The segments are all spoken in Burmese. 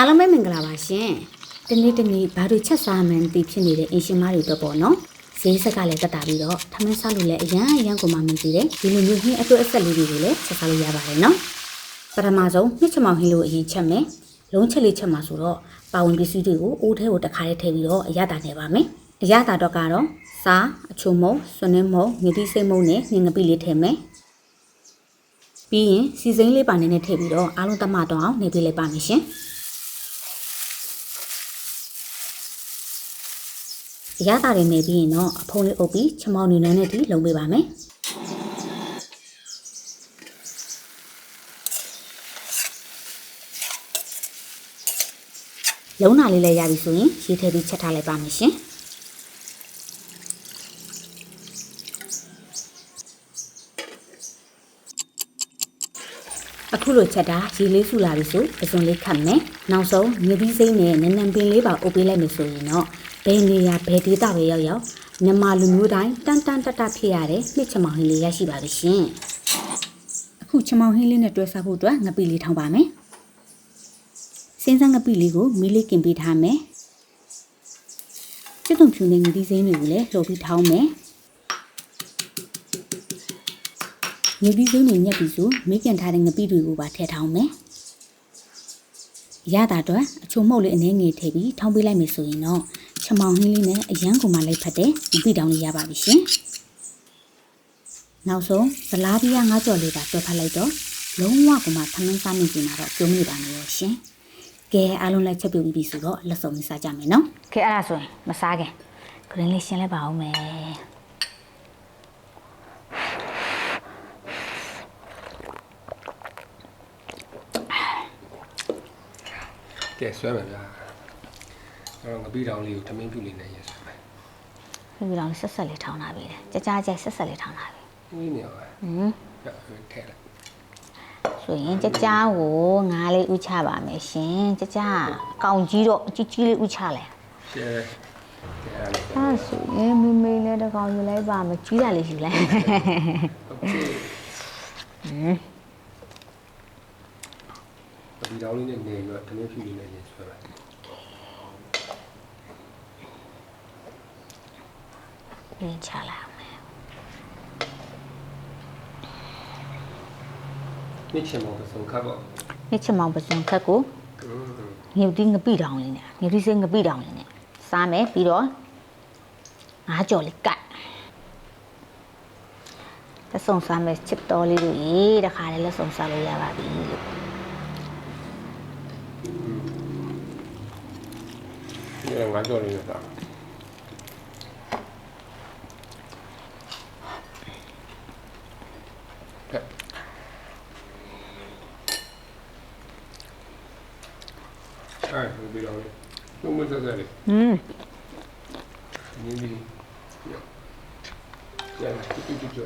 အားလုံးပဲမင်္ဂလာပါရှင်ဒီနေ့ဒီနေ့ဘာတို့ချက်စားမှန်းသိဖြစ်နေတဲ့အင်ရှင်မတွေတော့ပေါ့နော်ဈေးဆက်ကလည်းတက်တာပြီးတော့ထမင်းစားလို့လည်းအရန်အရန်ကိုမှမကြည့်တယ်ဒီလိုမျိုးဟင်းအတွက်အဆက်လေးတွေကိုလည်းချက်စားလို့ရပါတယ်နော်ပထမဆုံးနှစ်ချမောင်ဟင်းလို့အရင်ချက်မယ်လုံးချက်လေးချက်မှာဆိုတော့ပါဝင်ပစ္စည်းတွေကိုအိုးထဲကိုတစ်ခါလေးထည့်ပြီးတော့အရသာနေပါမယ်အရသာတော့ကတော့စားအချုံမုံဆွနင်းမုံငတိစိတ်မုံနဲ့ငငပိလေးထည့်မယ်ပြီးရင်စီစိမ့်လေးပါနေနဲ့ထည့်ပြီးတော့အားလုံးတမတော့အောင်နေပေးလိုက်ပါမယ်ရှင် အရသာတွေနေပြီးရင်တော့အဖုံးလေးအုပ်ပြီးချမောင်းနေနဲ့တီလုံပေးပါမယ်လုံနာလေးလည်းရပြီဆိုရင်ရေးထည့်ပြီးချက်ထားလိုက်ပါမယ်ရှင်အခုလိုချက်တာရေလေးစုလာပြီဆိုပစွန်လေးခတ်မယ်နောက်ဆုံးမြေပြီးစိမ့်နဲ့နန်းနန်းပင်လေးပါအုပ်ပေးလိုက်မယ်ဆိုရင်တော့ ဘယ်နေရာဘယ်ဒေသပဲရောက်ရောက်မြန်မာလူမျိုးတိုင်းတန်တန်တတဖြစ်ရတဲ့နှစ်ချမောင်ဟင်းလေးရရှိပါပြီရှင်အခုချမောင်ဟင်းလေးနဲ့တွဲစားဖို့အတွက်ငပိလေးထောင်းပါမယ်စင်းစမ်းငပိလေးကိုမီးလေးကင်ပေးထားမယ်ကျွတ်တုံဖြူနဲ့ငတိစိမ့်တွေကိုလည်းလှုပ်ပြီးထောင်းမယ်ငတိစိမ့်တွေညက်ပြီးဆိုမိကန်ထားတဲ့ငပိတွေကိုပါထည့်ထောင်းမယ် ရတာတော့အချုံမှုတ်လေးအနည်းငယ်ထည့်ပြီးထောင်းပေးလိုက်မယ်ဆိုရင်တော့ချမောင်ဟင်းလေးနဲ့အရန်ကိုမှလိုက်ဖက်တဲ့ငပိတောင်လေးရပါပြီရှင်နောက်ဆုံးဗလားပီးယားငါးကြော်လေးပါတွက်ဖက်လိုက်တော့လုံးဝကမှသမင်းစားမိစီမှာတော့ကျုံးမိပါနေရောရှင်ကဲအားလုံးလိုက်ချက်ပြုတ်ပြီးပြီဆိုတော့လက်စုံလေးစားကြမယ်နော်ကဲအဲ့ဒါဆိုရင်မစားခင်ဂရင်းလေးရှင်းလိုက်ပါဦးမယ် ကဲဆွဲမယ်ဗျာအဲ့တော့ငပိတောင်လေးကိုထမင်းပြူလေးနဲ့ရေးဆွဲမယ် ပြီးတော့ဆက်ဆက်လေးထောင်းတာပြီလေကြာကြာကြိုက်ဆက်ဆက်လေးထောင်းတာပြီ ဝင်းနေပါ ဟွန်း ဗျာထဲလိုက် ဆိုရင်ကြကြာကိုငါးလေးဥချပါမယ်ရှင်ကြကြာကောင်ကြီးတော့အကြီးကြီးလေးဥချလဲ ရှဲကဲအဲ့ဒါလေး အဲ့ဆိုရင်မိမိလေးတကောင်ယူလိုက်ပါမယ်ကြီးတာလေးယူလိုက် โอเค ငပိတောင်လေးနဲ့နေပြီးတော့ထမင်းပြူလေးနဲ့ရေးဆွဲမယ်ရင်းချလာမယ်နေ့ချင်မောပစုံခတ်ပေါ့နေ့ချက်မောင်ပစုံခက်ကိုอืมငြုပ်တိငပိတောင်လေးနဲ့ငြုပ်တိစိငပိတောင်လေးနဲ့စားမယ်ပြီးတော့ငါးကြော်လေးကတ်လက်ဆောင်စားမယ်ချစ်တော်လေးတို့ရေတခါလေးလက်ဆောင်စားလို့ရပါပြီလို့ ဒီကငါးကြော်လေးနဲ့စားကဲအဲ့ငပိတောင်လေးလုံးဝဆက်ဆက်လေးอืมနင်းပြီးရရတူတူတူတူ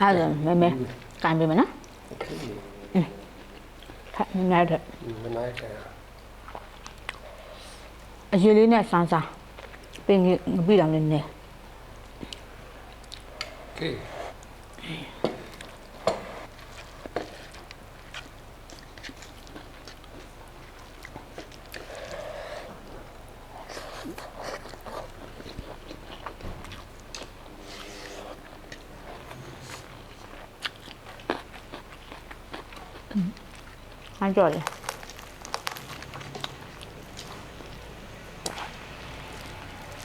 အဲ့ဒါမဲမဲကန်ပြီမနော် โอเค ခက်နေနေတယ် မနိုင်တယ် အရေးလေးနဲ့စမ်းစားပင်ကြီးငပိတောင်လေးနဲ့ โอเค အားကြော်လေ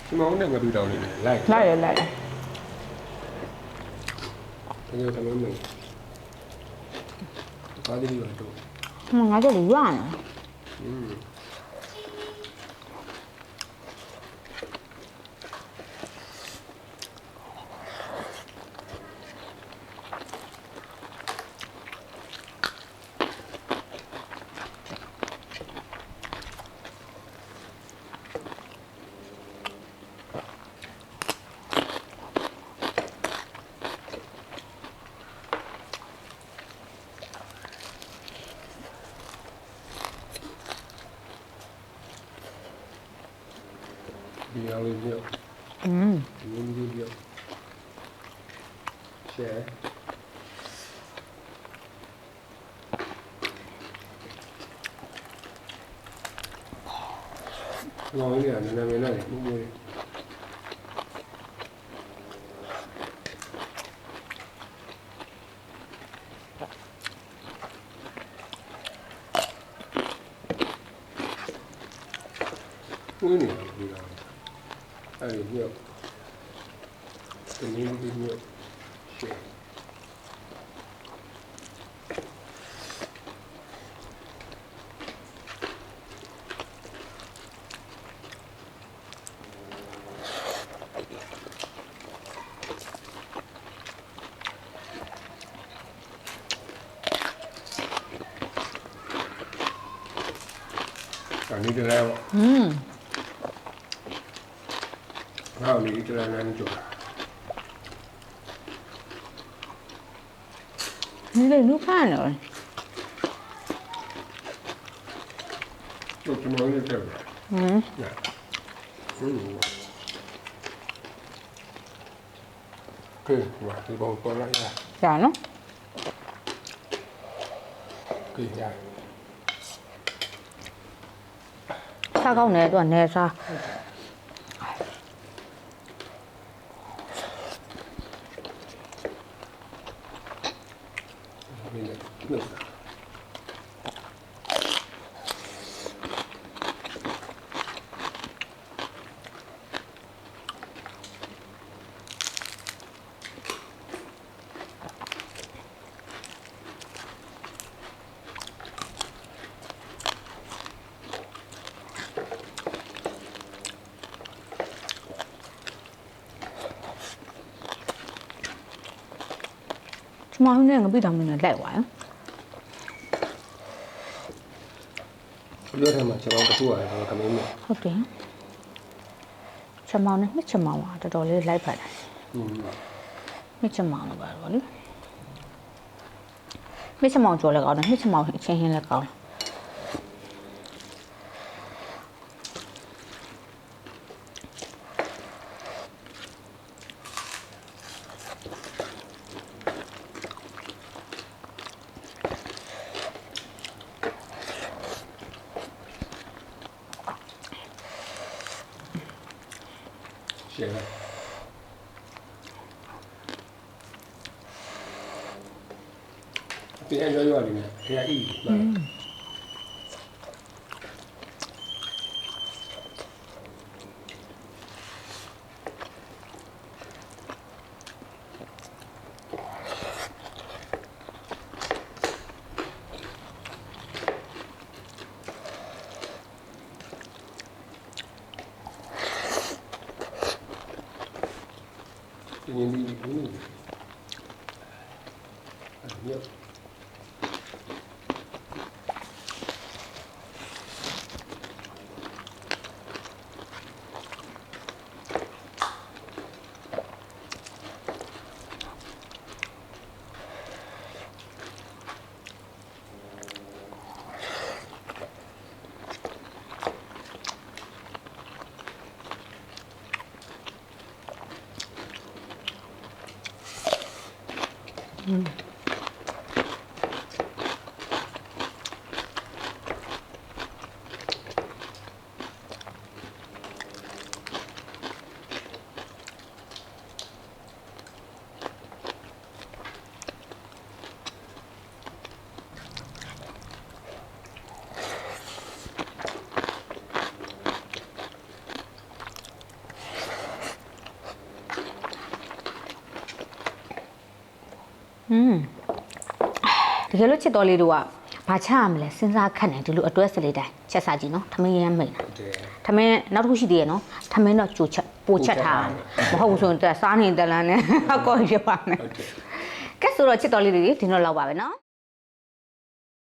ဒီမောင်းနဲ့ငါတို့တောင်းနေတယ်လိုက်လိုက်ရလိုက်တကယ်သမမ်းမင်းပါဒီလိုတော့မငါကြော်လေးရွာနေอืม 你要的药，嗯，你要的药，谁？ မျိုးပြုတ်ရှယ်လောင်းလေးကနည်းနည်းမင်းနဲ့မှုမှုလေးမှုနေတယ်ဒီကောင်အဲ့ဒီပြုတ်ဒီနည်းလေးပြုတ် nicaragua mm. wow nicaragua ăn chuột Nó đây nước pha nữa Tôi chỉ muốn như thế này Ừ Dạ. Ừ Kỳ quả thì bầu con lại ra. Dạ lắm. Kỳ dài လည်းတက်တယ်อืมညာ မင်းလည်းနှုတ်တာချမောင်းနဲ့ငပိတောင်မင်းနဲ့လိုက်သွားရောပြောတယ်မှာကျွန်တော်တခုရတယ်ကျွန်တော်ကမင်းနဲ့ဟုတ်တယ်ချမောင်းနဲ့နှစ်ချမောင်းကတော်တော်လေးလိုက်ဖက်တယ်อืมနှစ်ချမောင်းတော့ပါတော့လေနှစ်ချမောင်းကြော်လည်းကောင်းတယ်နှစ်ချမောင်းအချင်းချင်းလည်းကောင်းတယ် ရှယ်လိုက်ပြန်ရောရောလေးနဲ့ခရအီးပါ ဒီနေ့ဒီဘူး အဲ့ อืมတကယ်လို့ချစ်တော်လေးတို့ကဘာချရမလဲစဉ်းစားခက်နေဒီလိုအတွဲစလေးတိုင်းချက်စားကြည့်နော်ထမင်းရမ်းမိတ်တာတဲ့ထမင်းနောက်တစ်ခုရှိသေးရနော်ထမင်းတော့ကြိုချက်ပိုချက်ထားမဟုတ်ဘူးဆိုရင်တက်စားနေတလန်းနဲ့အကောရပါမယ်ဟုတ်တယ်ကဲဆိုတော့ချစ်တော်လေးတွေဒီတော့လောက်ပါပဲနော်